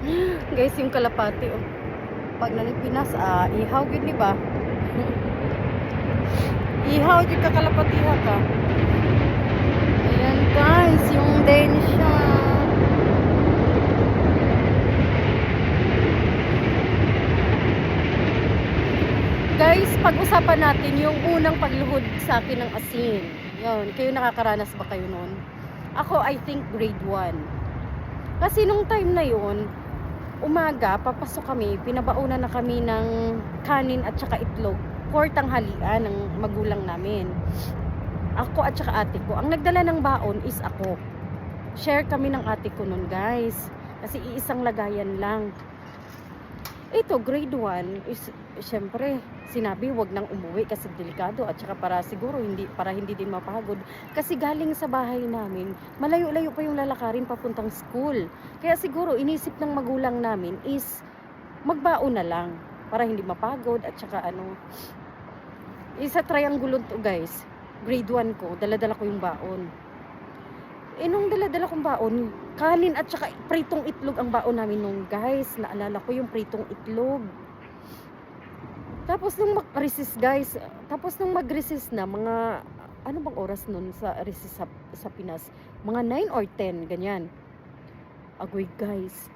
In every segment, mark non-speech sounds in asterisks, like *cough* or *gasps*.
*gasps* Guys, yung kalapati, oh. Pag nanipinas, ah, ihaw yun, di ba? *laughs* ihaw yun ka kalapati ha ka. Ayan, guys, yung Densha. Guys, pag-usapan natin yung unang pagluhod sa akin ng asin. Yun, kayo nakakaranas ba kayo nun? Ako, I think grade 1. Kasi nung time na yun, umaga, papasok kami, pinabaunan na kami ng kanin at saka itlog for tanghalian ng magulang namin. Ako at saka ate ko. Ang nagdala ng baon is ako. Share kami ng ate ko nun, guys. Kasi iisang lagayan lang. Ito, grade 1 is, syempre, sinabi wag nang umuwi kasi delikado at saka para siguro hindi para hindi din mapagod. Kasi galing sa bahay namin malayo-layo pa yung lalakarin papuntang school. Kaya siguro inisip ng magulang namin is magbaon na lang para hindi mapagod at saka ano. Isa triangulo to guys. Grade 1 ko dala-dala ko yung baon eh nung dala-dala kong baon kanin at saka pritong itlog ang baon namin nung guys naalala ko yung pritong itlog tapos nung mag-resist guys, tapos nung mag-resist na mga ano bang oras nun sa resist sa, sa Pinas? Mga 9 or 10, ganyan. Agoy guys.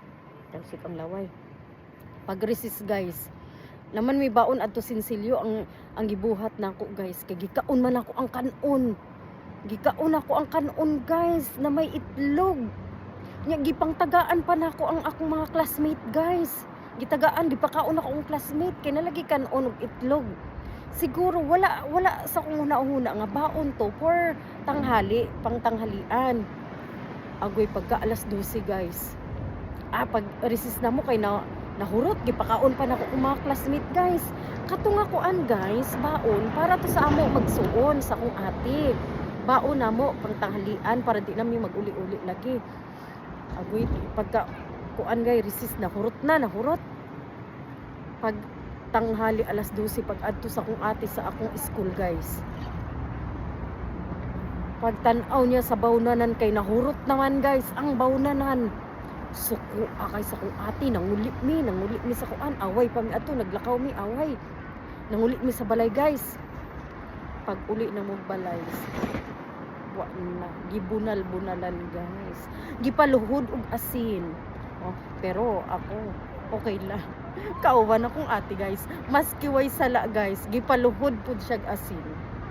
Talsik ang laway. Pag-resist guys, naman may baon adto sinsilyo ang ang gibuhat nako guys kay gikaon man ako ang kanon. Gikaon ako ang kanon guys na may itlog. Nya gipang tagaan pa nako ang akong mga classmate guys. Gitagaan di pa kaon ako ang classmate kay nalagi kan og itlog. Siguro wala wala sa kung una-una nga baon to for tanghali pang tanghalian agoy pagka alas 12 guys. Ah pag resist na mo kay na nahurot gipakaon pa nako kung mga classmate guys. Katong akuan guys baon para to sa amo magsuon sa akong ate baon na mo pang tanghalian para di na mi maguli-uli lagi. Agoy pagka kuan gay resist na hurot na nahurot. Pag tanghali alas 12 pag adto sa akong ate sa akong school guys. Pag tanaw niya sa bawnanan kay nahurot naman guys. Ang bawnanan suko akay sa akong ate nanguli mi nanguli mi sa kuan. Away pa mi ato naglakaw mi away. Nanguli mi sa balay guys. Pag uli na mo balay wa na gibunal bunalan guys gipaluhod og asin Oh, pero ako, okay lang. *laughs* Kauban akong ate guys. Maski way sala guys, gipaluhod pud siya asin.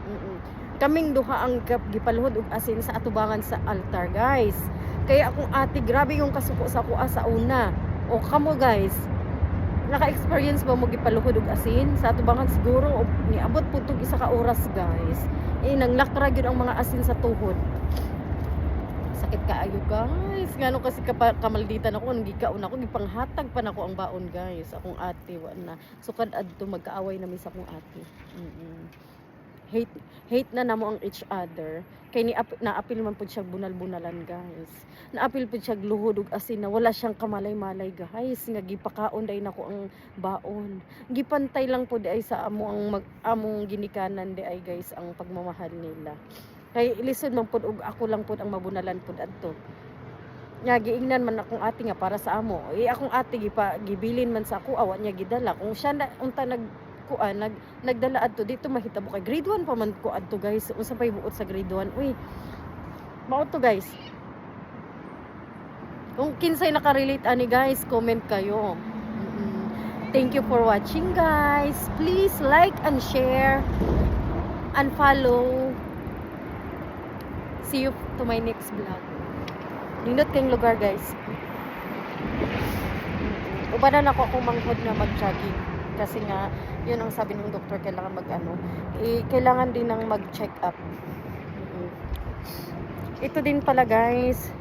Mm-mm. Kaming duha ang gipaluhod og asin sa atubangan sa altar guys. Kaya akong ate, grabe yung kasuko sa kuha sa una. O kamo guys, naka-experience ba mo gipaluhod og asin? Sa atubangan siguro, niabot po itong isa ka oras guys. Eh, nanglakra yun ang mga asin sa tuhod. Sakit kaayo guys. Ngano kasi kapa, kamalditan ako nang gikaon ako gipanghatag pa nako ang baon guys. Akong ate wa na. Sukad adto magkaaway na mi sa akong ate. Mm hate hate na namo ang each other. Kay ni naapil man pud siya bunal-bunalan guys. Naapil pud siya luhod ug asin na wala siyang kamalay-malay guys nga gipakaon dai nako ang baon. Gipantay lang pud ay sa amo ang mag, among ginikanan di ay guys ang pagmamahal nila. Kay lisod man pud og ako lang pud ang mabunalan pud adto. Nya giingnan man akong ate nga para sa amo. Eh akong ate gipa gibilin man sa ako awa niya gidala. Kung siya na unta nag kuan nag nagdala adto dito mahitabo kay grade 1 pa man ko adto guys. Unsa pay buot sa grade 1 uy mao to guys. Kung kinsay nakarelate ani guys comment kayo. Thank you for watching guys. Please like and share and follow. See you to my next vlog. Nindot kayong lugar, guys. Ubanan ako akong manghod na mag-jogging. Kasi nga, yun ang sabi ng doktor, kailangan mag-ano. Eh, kailangan din ng mag-check up. Mm. Ito din pala, guys.